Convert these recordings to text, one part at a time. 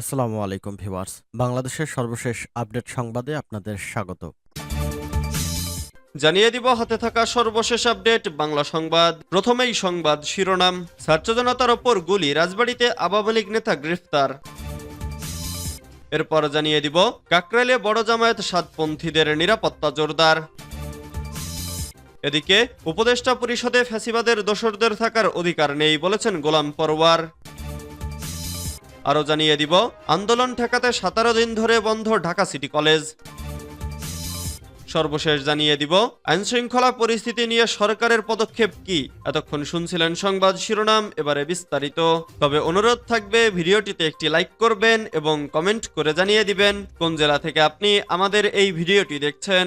আসসালামু আলাইকুম ভিউয়ার্স। বাংলাদেশের সর্বশেষ আপডেট সংবাদে আপনাদের স্বাগত। জানিয়ে দিব, হাতে থাকা সর্বশেষ আপডেট, বাংলা সংবাদ। প্রথমেই সংবাদ শিরোনাম ছাত্র জনতার ওপর গুলি, রাজবাড়িতে আওয়ামী লীগ নেতা গ্রেফতার। এরপর জানিয়ে দিব, কাকরাইলে বড় জামায়াত সাতপন্থীদের নিরাপত্তা জোরদার। এদিকে, উপদেষ্টা পরিষদে ফ্যাসিবাদের দোসরদের থাকার অধিকার নেই বলেছেন গোলাম পরওয়ার আরও জানিয়ে দিব, আন্দোলন ঠেকাতে সতেরো দিন ধরে বন্ধ ঢাকা সিটি কলেজ। সর্বশেষ জানিয়ে দিব, আইনশৃঙ্খলা পরিস্থিতি নিয়ে সরকারের পদক্ষেপ কি? এতক্ষণ শুনছিলেন সংবাদ শিরোনাম, এবারে বিস্তারিত। তবে অনুরোধ থাকবে, ভিডিওটিতে একটি লাইক করবেন এবং কমেন্ট করে জানিয়ে দিবেন, কোন জেলা থেকে আপনি আমাদের এই ভিডিওটি দেখছেন।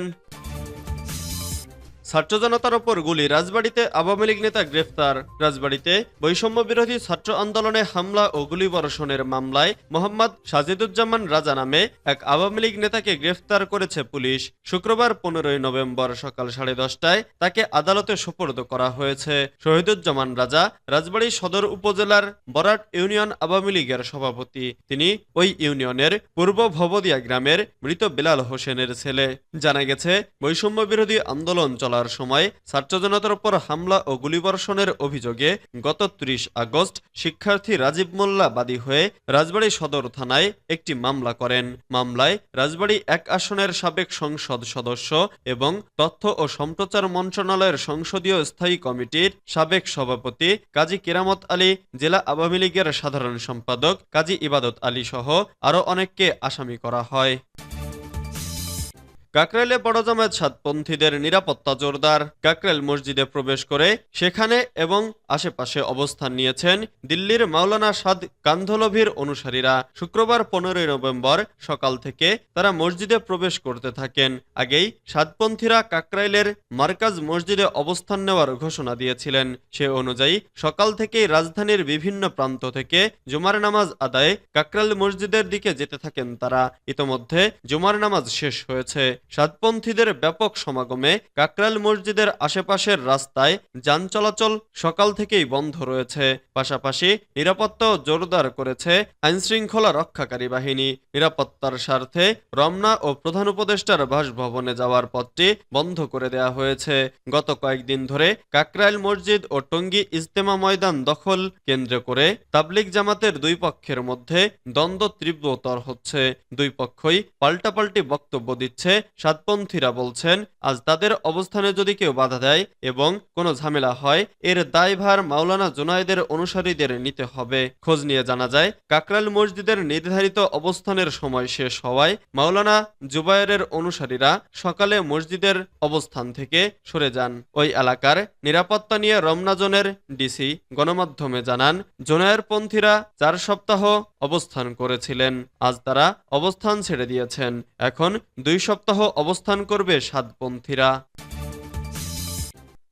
ছাত্র জনতার ওপর গুলি। রাজবাড়িতে আওয়ামী লীগ নেতা গ্রেফতার। রাজবাড়িতে বৈষম্য বিরোধী ছাত্র আন্দোলনে হামলা ও গুলি গুলিবর্ষণের মামলায় মোহাম্মদ সাজিদুজ্জামান রাজা নামে এক আওয়ামী লীগ নেতাকে গ্রেফতার করেছে পুলিশ। শুক্রবার পনেরোই নভেম্বর সকাল সাড়ে দশটায় তাকে আদালতে সোপর্দ করা হয়েছে। শহীদুজ্জামান রাজা রাজবাড়ী সদর উপজেলার বরাট ইউনিয়ন আওয়ামী লীগের সভাপতি। তিনি ওই ইউনিয়নের পূর্ব ভবদিয়া গ্রামের মৃত বিলাল হোসেনের ছেলে। জানা গেছে, বৈষম্য বিরোধী আন্দোলন চলার সময় ছাত্র জনতার উপর হামলা ও গুলিবর্ষণের অভিযোগে গত ত্রিশ আগস্ট শিক্ষার্থী রাজীব মোল্লা বাদী হয়ে রাজবাড়ী সদর থানায় একটি মামলা করেন। মামলায় রাজবাড়ী এক আসনের সাবেক সংসদ সদস্য এবং তথ্য ও সম্প্রচার মন্ত্রণালয়ের সংসদীয় স্থায়ী কমিটির সাবেক সভাপতি কাজী কেরামত আলী, জেলা আওয়ামী লীগের সাধারণ সম্পাদক কাজী ইবাদত আলী সহ আরও অনেককে আসামি করা হয়। কাকরাইলে বড় জামায়াত সাতপন্থীদের নিরাপত্তা জোরদার। কাকরাইল মসজিদে প্রবেশ করে সেখানে এবং আশেপাশে অবস্থান নিয়েছেন দিল্লির মাওলানা সাদ কান্ধলভির অনুসারীরা। শুক্রবার পনেরোই নভেম্বর সকাল থেকে তারা মসজিদে প্রবেশ করতে থাকেন। আগেই সাতপন্থীরা কাকরাইলের মার্কাজ মসজিদে অবস্থান নেওয়ার ঘোষণা দিয়েছিলেন। সে অনুযায়ী সকাল থেকেই রাজধানীর বিভিন্ন প্রান্ত থেকে জুমার নামাজ আদায়ে কাকরাইল মসজিদের দিকে যেতে থাকেন তারা। ইতোমধ্যে জুমার নামাজ শেষ হয়েছে। সাতপন্থীদের ব্যাপক সমাগমে কাকরাইল মসজিদের আশেপাশের রাস্তায় যান চলাচল সকাল থেকেই বন্ধ রয়েছে। পাশাপাশি নিরাপত্তাও জোরদার করেছে আইনশৃঙ্খলা রক্ষাকারী বাহিনী। নিরাপত্তার স্বার্থে রমনা ও প্রধান উপদেষ্টার বাসভবনে যাওয়ার পথটি বন্ধ করে দেওয়া হয়েছে। গত কয়েকদিন ধরে কাকরাইল মসজিদ ও টঙ্গী ইজতেমা ময়দান দখল কেন্দ্র করে তাবলিগ জামাতের দুই পক্ষের মধ্যে দ্বন্দ্ব তীব্রতর হচ্ছে। দুই পক্ষই পাল্টাপাল্টি বক্তব্য দিচ্ছে সাতপন্থীরা বলছেন, আজ তাদের অবস্থানে যদি কেউ বাধা দেয় এবং কোনো ঝামেলা হয়, এর দায়ভার মাওলানা জোনায়েদের অনুসারীদের নিতে হবে। খোঁজ নিয়ে জানা যায় কাকরাল মসজিদের নির্ধারিত অবস্থানের সময় শেষ হওয়ায় মাওলানা জুবায়েরের অনুসারীরা সকালে মসজিদের অবস্থান থেকে সরে যান। ওই এলাকার নিরাপত্তা নিয়ে রমনাজনের ডিসি গণমাধ্যমে জানান জোনায়ের পন্থীরা চার সপ্তাহ অবস্থান করেছিলেন। আজ তারা অবস্থান ছেড়ে দিয়েছেন। এখন দুই সপ্তাহ অবস্থান করবে সাতপন্থীরা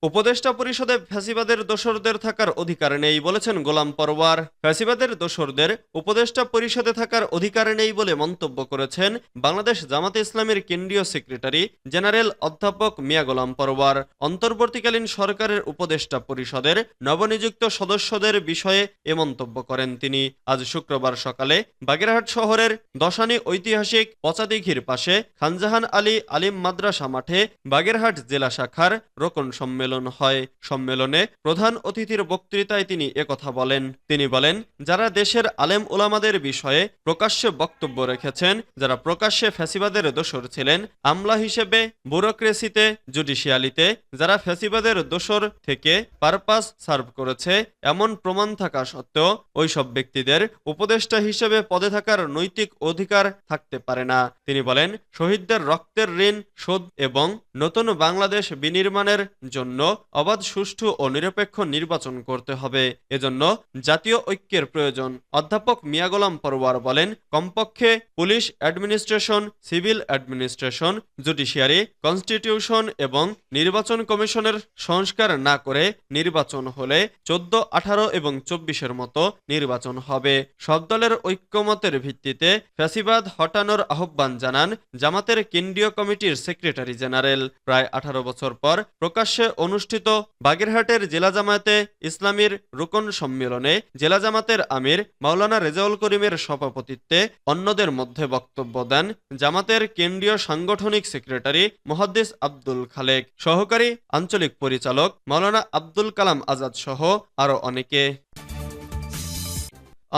উপদেষ্টা পরিষদে ফ্যাসিবাদের দোসরদের থাকার অধিকার নেই বলেছেন গোলাম পরওয়ার। ফ্যাসিবাদের দোসরদের উপদেষ্টা পরিষদে থাকার অধিকার নেই বলে মন্তব্য করেছেন বাংলাদেশ জামাতে ইসলামের কেন্দ্রীয় সেক্রেটারি জেনারেল অধ্যাপক মিয়া গোলাম পরওয়ার। অন্তর্বর্তীকালীন সরকারের উপদেষ্টা পরিষদের নবনিযুক্ত সদস্যদের বিষয়ে এ মন্তব্য করেন তিনি। আজ শুক্রবার সকালে বাগেরহাট শহরের দশানী ঐতিহাসিক পচাদিঘির পাশে খানজাহান আলী আলিম মাদ্রাসা মাঠে বাগেরহাট জেলা শাখার রোকন সম্মেলন হয়। সম্মেলনে প্রধান অতিথির বক্তৃতায় তিনি একথা বলেন। তিনি বলেন, যারা দেশের আলেম ওলামাদের বিষয়ে প্রকাশ্যে বক্তব্য রেখেছেন, যারা প্রকাশ্যে ফ্যাসিবাদের দোসর ছিলেন, আমলা হিসেবে ব্যুরোক্রেসিতে, জুডিশিয়ালিতে, যারা ফ্যাসিবাদের দোসর থেকে পারপাস সার্ভ করেছে, এমন প্রমাণ থাকা সত্ত্বেও ওইসব ব্যক্তিদের উপদেষ্টা হিসেবে পদে থাকার নৈতিক অধিকার থাকতে পারে না। তিনি বলেন, শহীদদের রক্তের ঋণ, শোধ এবং নতুন বাংলাদেশ বিনির্মাণের জন্য অবাধ, সুষ্ঠু ও নিরপেক্ষ নির্বাচন করতে হবে। এজন্য জাতীয় ঐক্যের প্রয়োজন, অধ্যাপক মিয়া গোলাম পরওয়ার বলেন, কমপক্ষে police administration, civil administration, judiciary, constitution এবং নির্বাচন কমিশনের সংস্কার না করে নির্বাচন হলে চোদ্দ, আঠারো এবং চব্বিশের মতো নির্বাচন হবে। সব দলের ঐক্যমতের ভিত্তিতে ফ্যাসিবাদ হটানোর আহ্বান জানান জামাতের কেন্দ্রীয় কমিটির সেক্রেটারি জেনারেল। প্রায় আঠারো বছর পর প্রকাশ্যে অনুষ্ঠিত বাগেরহাটের জেলা জামায়াতে ইসলামীর রুকন সম্মেলনে জেলা জামাতের আমির মাওলানা রেজাউল করিমের সভাপতিত্বে অন্যদের মধ্যে বক্তব্য দেন জামাতের কেন্দ্রীয় সাংগঠনিক সেক্রেটারি মহাদ্দিস আব্দুল খালেক, সহকারী আঞ্চলিক পরিচালক মাওলানা আব্দুল কালাম আজাদ সহ আরও অনেকে।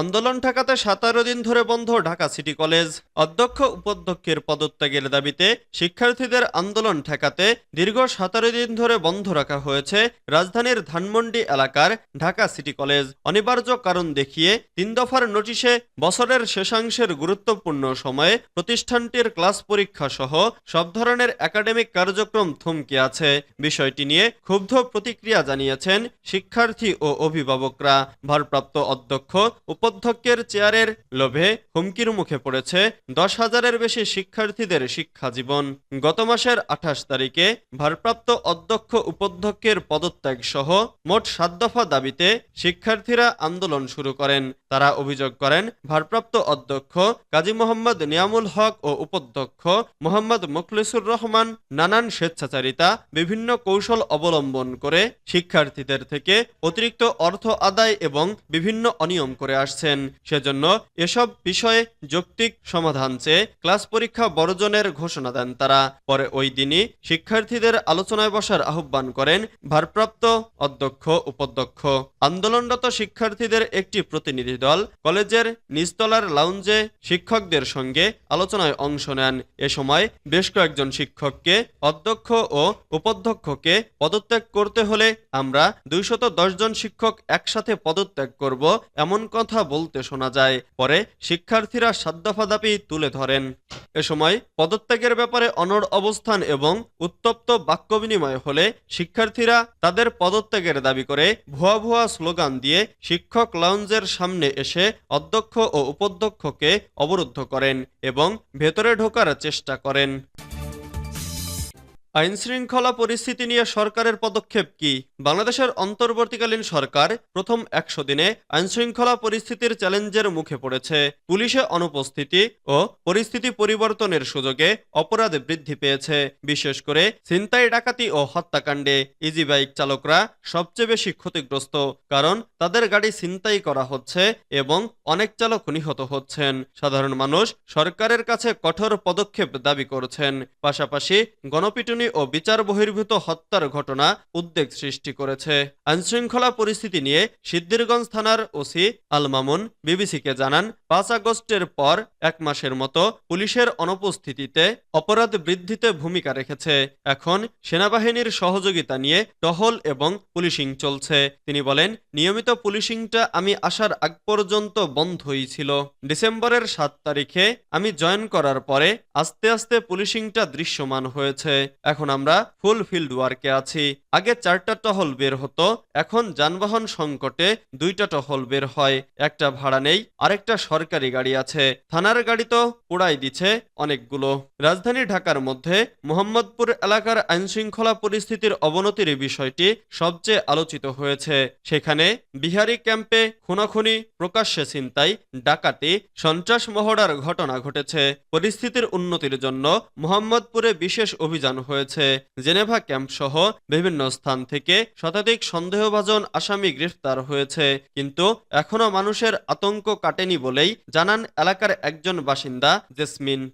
আন্দোলন ঠেকাতে সতেরো দিন ধরে বন্ধ ঢাকা সিটি কলেজ। অধ্যক্ষ, উপাধ্যক্ষের পদত্যাগের দাবিতে শিক্ষার্থীদের আন্দোলন ঠেকাতে দীর্ঘ সতেরো দিন ধরে বন্ধ রাখা হয়েছে রাজধানীর ধানমন্ডি এলাকার ঢাকা সিটি কলেজ। অনিবার্য কারণ দেখিয়ে তিন দফার নোটিশে বছরের শেষাংশের গুরুত্বপূর্ণ সময়ে প্রতিষ্ঠানটির ক্লাস পরীক্ষা সহ সব ধরনের একাডেমিক কার্যক্রম থমকে আছে। বিষয়টি নিয়ে ক্ষুব্ধ প্রতিক্রিয়া জানিয়েছেন শিক্ষার্থী ও অভিভাবকরা। ভারপ্রাপ্ত অধ্যক্ষ উপাধ্যক্ষের চেয়ারের লোভে হুমকির মুখে পড়েছে দশ হাজারের বেশি শিক্ষার্থীদের শিক্ষা জীবন। গত মাসের আঠাশ তারিখে ভারপ্রাপ্ত অধ্যক্ষ উপাধ্যক্ষের পদত্যাগ সহ মোট সাত দফা দাবিতে শিক্ষার্থীরা আন্দোলন শুরু করেন। তারা অভিযোগ করেন, ভারপ্রাপ্ত অধ্যক্ষ কাজী মোহাম্মদ নিয়ামুল হক ও উপাধ্যক্ষ মোহাম্মদ মুখলিসুর রহমান নানান স্বেচ্ছাচারিতা, বিভিন্ন কৌশল অবলম্বন করে শিক্ষার্থীদের থেকে অতিরিক্ত অর্থ আদায় এবং বিভিন্ন অনিয়ম করে আসছেন। সেজন্য এসব বিষয়ে যৌক্তিক সমাধান চেয়ে ক্লাস পরীক্ষা বর্জনের ঘোষণা দেন তারা। পরে ওই দিনই শিক্ষার্থীদের আলোচনায় বসার আহ্বান করেন ভারপ্রাপ্ত অধ্যক্ষ, উপাধ্যক্ষ। আন্দোলনরত শিক্ষার্থীদের একটি প্রতিনিধি দল কলেজের নিচতলার লাউঞ্জে শিক্ষকদের সঙ্গে আলোচনায় অংশ নেন। এ সময় বেশ কয়েকজন শিক্ষককে, অধ্যক্ষ ও উপাধ্যক্ষকে পদত্যাগ করতে হলে আমরা দুইশত জন শিক্ষক একসাথে পদত্যাগ করব, এমন কথা বলতে শোনা যায়। পরে শিক্ষার্থীরা সাদ্দাফা দাবি তুলে ধরেন। এ সময় পদত্যাগের ব্যাপারে অনড় অবস্থান এবং উত্তপ্ত বাক্য বিনিময় হলে শিক্ষার্থীরা তাদের পদত্যাগের দাবি করে ভুয়া ভুয়া স্লোগান দিয়ে শিক্ষক লাউঞ্জের সামনে এসে অধ্যক্ষ ও উপাধ্যক্ষকে অবরুদ্ধ করেন এবং ভেতরে ঢোকার চেষ্টা করেন। আইন শৃঙ্খলা পরিস্থিতি নিয়ে সরকারের পদক্ষেপ কি? বাংলাদেশের অন্তর্বর্তীকালীন সরকার প্রথম একশো দিনে আইন শৃঙ্খলা পরিস্থিতির চ্যালেঞ্জের মুখে পড়েছে। পুলিশে অনুপস্থিতি ও পরিস্থিতি পরিবর্তনের সুযোগে অপরাধ বৃদ্ধি পেয়েছে। বিশেষ করে ছিনতাই, ডাকাতি ও হত্যাকাণ্ডে ইজি বাইক চালকরা সবচেয়ে বেশি ক্ষতিগ্রস্ত, কারণ তাদের গাড়ি ছিনতাই করা হচ্ছে এবং অনেক চালক নিহত হচ্ছেন। সাধারণ মানুষ সরকারের কাছে কঠোর পদক্ষেপ দাবি করছেন। পাশাপাশি গণপিটুনি ও বিচার বহির্ভূত হত্যার ঘটনা উদ্বেগ সৃষ্টি করেছে। আইনশৃঙ্খলা পরিস্থিতি নিয়ে সিদ্দিরগঞ্জ থানার ওসি আল মামুন বিবিসিকে জানান, পাঁচ আগস্টের পর এক মাসের মতো পুলিশের অনুপস্থিতিতে অপরাধ বৃদ্ধিতে ভূমিকা রেখেছে। এখন সেনাবাহিনীর সহযোগিতা নিয়ে টহল এবং পুলিশিং চলছে। তিনি বলেন, নিয়মিত পুলিশিংটা আমি আসার আগ পর্যন্ত বন্ধই ছিল। ডিসেম্বরের সাত তারিখে আমি জয়েন করার পরে আস্তে আস্তে পুলিশিংটা দৃশ্যমান হয়েছে। এখন আমরা ফুল ফিল্ড ওয়ার্কে আছি। আগে চারটা টহল বের হতো, এখন যানবাহন সংকটে দুইটা টহল বের হয়, একটা ভাড়া নেই, আরেকটা সরকারি গাড়ি আছে। থানার গাড়ি তো পোড়াই দিচ্ছে অনেকগুলো। রাজধানী ঢাকার মধ্যে মোহাম্মদপুর এলাকার আইনশৃঙ্খলা পরিস্থিতির অবনতির বিষয়টি সবচেয়ে আলোচিত হয়েছে। সেখানে বিহারি ক্যাম্পে খুনাখুনি প্রকাশ্যে ছিনতাই, ডাকাতি, সন্ত্রাস মহড়ার ঘটনা ঘটেছে। পরিস্থিতির উন্নতির জন্য মোহাম্মদপুরে বিশেষ অভিযান হয়েছে। জেনেভা ক্যাম্প সহ বিভিন্ন স্থান থেকে শতাধিক সন্দেহভাজন আসামি গ্রেফতার হয়েছে। কিন্তু এখনও মানুষের আতঙ্ক কাটেনি বলেই জানান এলাকার একজন বাসিন্দা জেসমিন।